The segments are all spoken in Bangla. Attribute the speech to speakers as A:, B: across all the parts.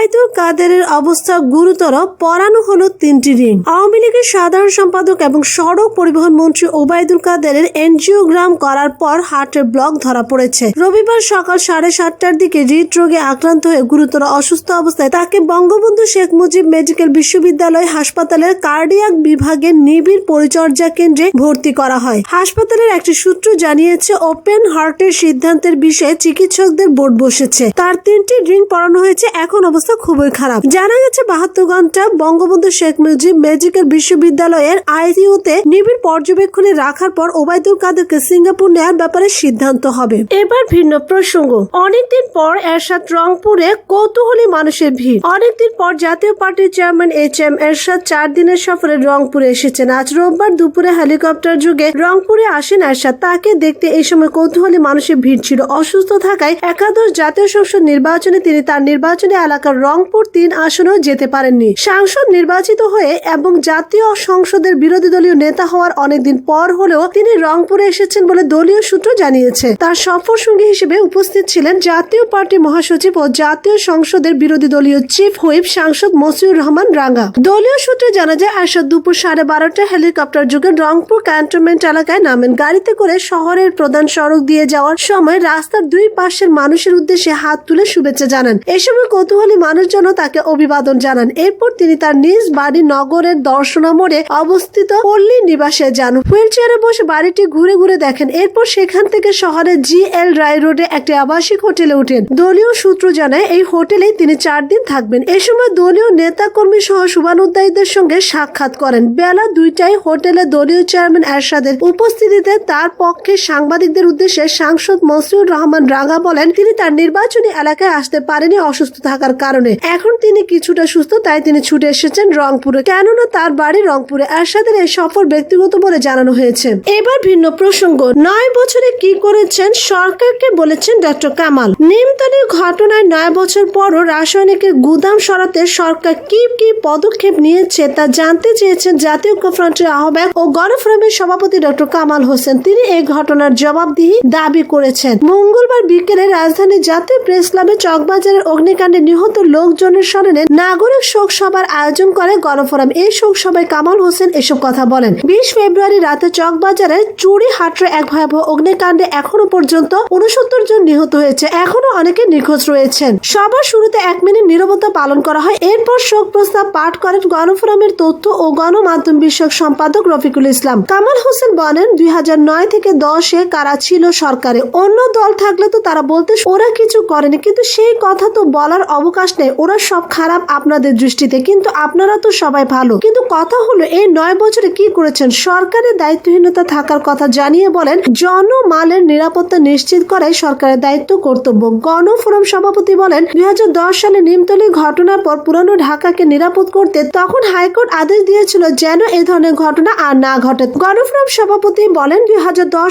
A: ওবায়দুল কাদেরের অবস্থা গুরুতর পরানো হলো তিনটি রিং আওয়ামী লীগের সাধারণ সম্পাদক এবং সড়ক পরিবহন মন্ত্রী ওবায়দুল কাদেরের এনজিওগ্রাম করার পর হার্টের ব্লক ধরা পড়েছে রবিবার সকাল সাড়ে সাতটার দিকে হৃদরোগে আক্রান্ত হয়ে গুরুতর অসুস্থ অবস্থায় তাকে বঙ্গবন্ধু শেখ মুজিব মেডিকেল বিশ্ববিদ্যালয় হাসপাতালের কার্ডিয়াক বিভাগের নিবিড় পরিচর্যা কেন্দ্রে ভর্তি করা হয় হাসপাতালের একটি সূত্র জানিয়েছে ওপেন হার্টের সিদ্ধান্তের বিষয়ে চিকিৎসকদের বোর্ড বসেছে তার তিনটি ড্রিঙ্ক পড়ানো হয়েছে এখন অবস্থা অবস্থা খুবই খারাপ জানা গেছে বাহাত্তর ঘন্টা বঙ্গবন্ধু শেখ মুজিব মেজিক্যাল বিশ্ববিদ্যালয়ের তে নিবিড় পর্যবেক্ষণে রাখার পর ওবায়দুল কাদেরকে সিঙ্গাপুর নেয়ার ব্যাপারে সিদ্ধান্ত হবে এবার ভিন্ন প্রসঙ্গ অনেকদিন পর এরশাদ রংপুরে কৌতূহলী মানুষের ভিড় অনেকদিন পর জাতীয় পার্টির চেয়ারম্যান এইচ এম এরশাদ চার দিনের সফরে রংপুরে এসেছেন আজ রোববার দুপুরে হেলিকপ্টার যুগে রংপুরে আসেন এরশাদ তাকে দেখতে এই সময় কৌতূহলী মানুষের ভিড় ছিল অসুস্থ থাকায় একাদশ জাতীয় সংসদ নির্বাচনে তিনি তার নির্বাচনী এলাকার রংপুর তিন আসনেও যেতে পারেননি সাংসদ নির্বাচিত হয়ে এবং জাতীয় সংসদের বিরোধী দলীয় নেতা হওয়ার অনেকদিন পর হলেও তিনি রংপুরে এসেছেন বলে দলীয় সূত্র জানিয়েছে তার সফর সঙ্গী হিসেবে উপস্থিত ছিলেন জাতীয় পার্টি মহাসচিব ও জাতীয় সংসদের বিরোধী দলীয় চিফ হুইপ সাংসদ মসিউর রহমান রাঙ্গা দলীয় সূত্রে জানা যায় আসাদ দুপুর সাড়ে বারোটা হেলিকপ্টার যুগে রংপুর ক্যান্টনমেন্ট এলাকায় নামেন গাড়িতে করে শহরের প্রধান সড়ক দিয়ে যাওয়ার সময় রাস্তার দুই পাশের মানুষের উদ্দেশ্যে হাত তুলে শুভেচ্ছা জানান এসব কৌতূহলী মানুষজনও তাকে অভিবাদন জানান এরপর তিনি তার নিজ বাড়ি নগরের দর্শনা মোড়ে অবস্থিত পল্লী নিবাসে যান হুইল চেয়ারে বসে বাড়িটি ঘুরে ঘুরে দেখেন এরপর সেখান থেকে শহরের জি এল রায় রোডে একটি আবাসিক হোটেলে উঠেন দলীয় সূত্র জানায় এই হোটেলে তিনি চার দিন থাকবেন এ সময় দলীয় নেতা কর্মী সহ শুভানুদ্দায়ীদের সঙ্গে সাক্ষাৎ করেন বেলা দুইটায় হোটেলে দলীয় চেয়ারম্যান এরশাদের উপস্থিতিতে তার পক্ষে সাংবাদিকদের উদ্দেশ্যে সাংসদ মসিউর রহমান রাঙা বলেন তিনি তার নির্বাচনী এলাকায় আসতে পারেনি অসুস্থ থাকার কারণে কারণে এখন তিনি কিছুটা সুস্থ তাই তিনি ছুটে এসেছেন রংপুরে কেননা তার বাড়ি রংপুরে এরশাদের এই সফর ব্যক্তিগত বলে জানানো হয়েছে এবার ভিন্ন প্রসঙ্গ নয় বছরে কি করেছেন সরকারকে বলেছেন ডক্টর কামাল নিমতলের ঘটনায় নয় বছর পরও রাসায়নিকের গুদাম সরাতে সরকার কি কি পদক্ষেপ নিয়েছে তা জানতে চেয়েছেন জাতীয় ঐক্যফ্রন্টের আহ্বায়ক ও গণফোরামের সভাপতি ডক্টর কামাল হোসেন তিনি এই ঘটনার জবাবদিহি দাবি করেছেন মঙ্গলবার বিকেলে রাজধানীর জাতীয় প্রেস ক্লাবে চকবাজারের অগ্নিকাণ্ডে নিহত লোকজনের স্মরণে নাগরিক শোক সভার আয়োজন করে গণফোরাম এই শোক সভায় কামাল হোসেন এসব কথা বলেন বিশ ফেব্রুয়ারি রাতে চকবাজারে চুরি হাটরে এক ভয়াবহ অগ্নিকাণ্ডে এখনো পর্যন্ত উনসত্তর জন নিহত হয়েছে এখনো অনেকে নিখোঁজ রয়েছেন সবার শুরুতে এক মিনিট নিরবতা পালন করা হয় এরপর শোক প্রস্তাব পাঠ করেন গণফোরামের তথ্য ও গণমাধ্যম বিষয়ক সম্পাদক রফিকুল ইসলাম কামাল হোসেন বলেন দুই হাজার নয় থেকে দশে কারা ছিল সরকারে অন্য দল থাকলে তো তারা বলতে ওরা কিছু করেনি কিন্তু সেই কথা তো বলার অবকাশ বিশ্বাস নেই ওরা সব খারাপ আপনাদের দৃষ্টিতে কিন্তু আপনারা তো সবাই ভালো কিন্তু কথা হলো এই নয় বছরে কি করেছেন সরকারের দায়িত্বহীনতা থাকার কথা জানিয়ে বলেন জনমালের নিরাপত্তা নিশ্চিত করাই সরকারের দায়িত্ব কর্তব্য গণফোরাম সভাপতি বলেন দুই সালে নিমতলির ঘটনার পর পুরানো ঢাকাকে নিরাপদ করতে তখন হাইকোর্ট আদেশ দিয়েছিল যেন এ ধরনের ঘটনা আর না ঘটে গণফোরাম সভাপতি বলেন দুই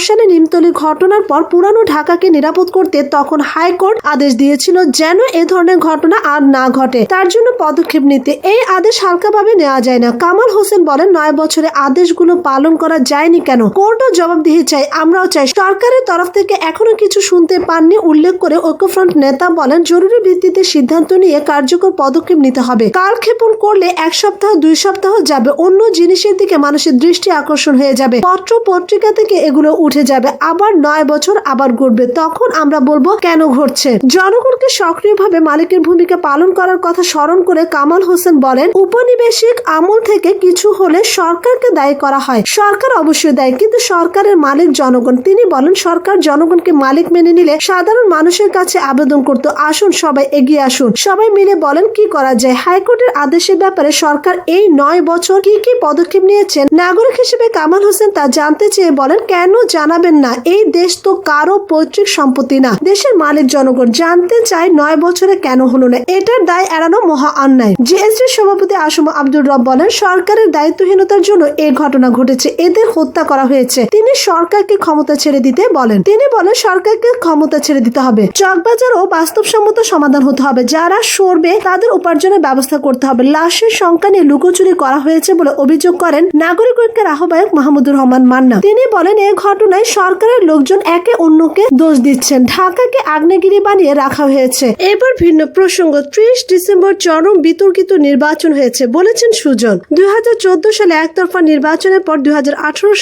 A: সালে নিমতলির ঘটনার পর পুরানো ঢাকাকে নিরাপদ করতে তখন হাইকোর্ট আদেশ দিয়েছিল যেন এ ধরনের ঘটনা আর না ঘটে তার জন্য পদক্ষেপ নিতে এই আদেশ হালকাভাবে নেওয়া যায় না কামাল হোসেন বলেন নয় বছরে আদেশগুলো পালন করা যায়নি কেন কোর্টও দিয়ে চাই আমরাও চাই সরকারের তরফ থেকে এখনো কিছু শুনতে পাননি উল্লেখ করে ঐক্যফ্রন্ট নেতা বলেন জরুরি ভিত্তিতে সিদ্ধান্ত নিয়ে কার্যকর পদক্ষেপ নিতে হবে কালক্ষেপণ করলে এক সপ্তাহ দুই সপ্তাহ যাবে অন্য জিনিসের দিকে মানুষের দৃষ্টি আকর্ষণ হয়ে যাবে পত্র পত্রিকা থেকে এগুলো উঠে যাবে আবার নয় বছর আবার ঘটবে তখন আমরা বলবো কেন ঘটছে জনগণকে সক্রিয়ভাবে মালিকের ভূমিকা পালন করার কথা স্মরণ করে কামাল হোসেন বলেন উপনিবেশিক আমল থেকে কিছু হলে সরকারকে দায়ী করা হয় সরকার অবশ্যই দায়ী কিন্তু সরকারের মালিক জনগণ তিনি বলেন সরকার জনগণকে মালিক মেনে নিলে সাধারণ মানুষের কাছে আবেদন করত আসুন সবাই এগিয়ে আসুন সবাই মিলে বলেন কি করা যায় হাইকোর্টের আদেশের ব্যাপারে সরকার এই নয় বছর কি কি পদক্ষেপ নিয়েছেন নাগরিক হিসেবে কামাল হোসেন তা জানতে চেয়ে বলেন কেন জানাবেন না এই দেশ তো কারো পৈতৃক সম্পত্তি না দেশের মালিক জনগণ জানতে চায় নয় বছরে কেন হলো না এটার দায় এড়ানো মহা অন্যায় জিএসটি সভাপতি আসম আব্দুর রব বলেন সরকারের দায়িত্বহীনতার জন্য এ ঘটনা ঘটেছে এদের হত্যা করা হয়েছে তিনি সরকারকে ক্ষমতা ছেড়ে দিতে বলেন তিনি বলেন সরকারকে ক্ষমতা ছেড়ে দিতে হবে চকবাজার ও বাস্তবসম্মত সমাধান হতে হবে যারা সরবে তাদের উপার্জনের ব্যবস্থা করতে হবে লাশের সংখ্যা নিয়ে লুকোচুরি করা হয়েছে বলে অভিযোগ করেন নাগরিক ঐক্যের আহ্বায়ক মাহমুদুর রহমান মান্না তিনি বলেন এ ঘটনায় সরকারের লোকজন একে অন্যকে দোষ দিচ্ছেন ঢাকাকে আগ্নেয়গিরি বানিয়ে রাখা হয়েছে এবার ভিন্ন প্রসঙ্গ ত্রিশ ডিসেম্বর চরম বিতর্কিত নির্বাচন হয়েছে বলেছেন সুজন দুই সালে একতরফা নির্বাচনের পর দুই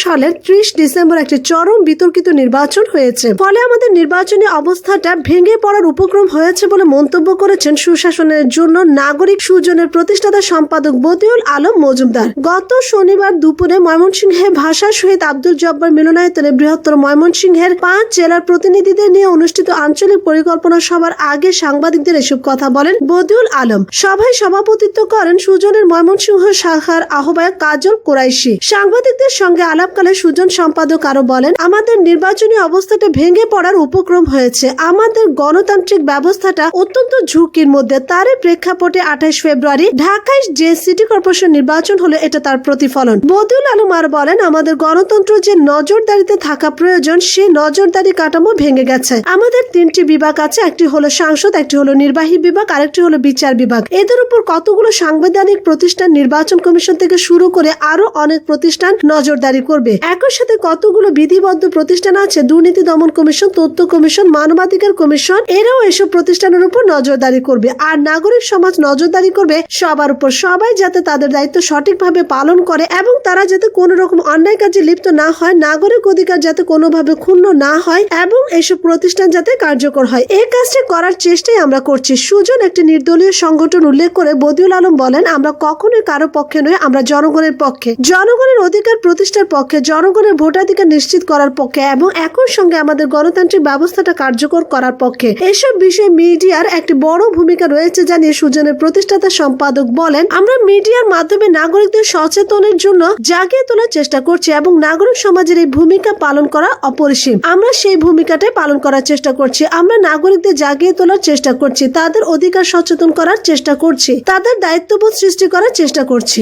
A: সালের ত্রিশ ডিসেম্বর একটি চরম বিতর্কিত নির্বাচন হয়েছে ফলে আমাদের নির্বাচনী অবস্থাটা ভেঙে পড়ার উপক্রম হয়েছে বলে মন্তব্য করেছেন সুশাসনের জন্য নাগরিক সুজনের প্রতিষ্ঠাতা সম্পাদক বদিউল আলম মজুমদার গত শনিবার দুপুরে ময়মনসিংহে ভাষা শহীদ আব্দুল জব্বার মিলনায়তনে বৃহত্তর ময়মনসিংহের পাঁচ জেলার প্রতিনিধিদের নিয়ে অনুষ্ঠিত আঞ্চলিক পরিকল্পনা সভার আগে সাংবাদিকদের এসব কথা বলেন করেন বদিউল আলম সভায় সভাপতিত্ব করেন সুজনের ময়মনসিংহ শাখার আহ্বায়ক কাজল কোরাইশি সাংবাদিকদের সঙ্গে আলাপকালে সুজন সম্পাদক আরো বলেন আমাদের নির্বাচনী অবস্থাটা ভেঙে পড়ার উপক্রম হয়েছে আমাদের গণতান্ত্রিক ব্যবস্থাটা অত্যন্ত ঝুঁকির মধ্যে তারই প্রেক্ষাপটে আঠাশ ফেব্রুয়ারি ঢাকায় যে সিটি কর্পোরেশন নির্বাচন হলো এটা তার প্রতিফলন বদিউল আলম আর বলেন আমাদের গণতন্ত্র যে নজরদারিতে থাকা প্রয়োজন সে নজরদারি কাঠামো ভেঙে গেছে আমাদের তিনটি বিভাগ আছে একটি হলো সাংসদ একটি হলো নির্বাহী বিভাগ আরেকটি হলো বিচার বিভাগ এদের উপর কতগুলো সাংবিধানিক প্রতিষ্ঠান নির্বাচন কমিশন থেকে শুরু করে আরো অনেক প্রতিষ্ঠান নজরদারি করবে একই সাথে কতগুলো বিধিবদ্ধ প্রতিষ্ঠান আছে দুর্নীতি দমন কমিশন তথ্য কমিশন মানবাধিকার কমিশন এরাও এসব প্রতিষ্ঠানের উপর নজরদারি করবে আর নাগরিক সমাজ নজরদারি করবে সবার উপর সবাই যাতে তাদের দায়িত্ব সঠিকভাবে পালন করে এবং তারা যাতে কোনো রকম অন্যায় কাজে লিপ্ত না হয় নাগরিক অধিকার যাতে কোনোভাবে ক্ষুণ্ণ না হয় এবং এসব প্রতিষ্ঠান যাতে কার্যকর হয় এই কাজটা করার চেষ্টাই আমরা করছি সুযোগ ইউনিয়ন একটি নির্দলীয় সংগঠন উল্লেখ করে বদিউল আলম বলেন আমরা কখনোই কারো পক্ষে নই আমরা জনগণের পক্ষে জনগণের অধিকার প্রতিষ্ঠার পক্ষে জনগণের ভোটাধিকার নিশ্চিত করার পক্ষে এবং একই সঙ্গে আমাদের গণতান্ত্রিক ব্যবস্থাটা কার্যকর করার পক্ষে এসব বিষয়ে মিডিয়ার একটি বড় ভূমিকা রয়েছে জানিয়ে সুজনের প্রতিষ্ঠাতা সম্পাদক বলেন আমরা মিডিয়ার মাধ্যমে নাগরিকদের সচেতনের জন্য জাগিয়ে তোলার চেষ্টা করছি এবং নাগরিক সমাজের এই ভূমিকা পালন করা অপরিসীম আমরা সেই ভূমিকাটাই পালন করার চেষ্টা করছি আমরা নাগরিকদের জাগিয়ে তোলার চেষ্টা করছি তাদের অধিক অধিকার সচেতন করার চেষ্টা করছে তাদের দায়িত্ববোধ সৃষ্টি করার চেষ্টা করছে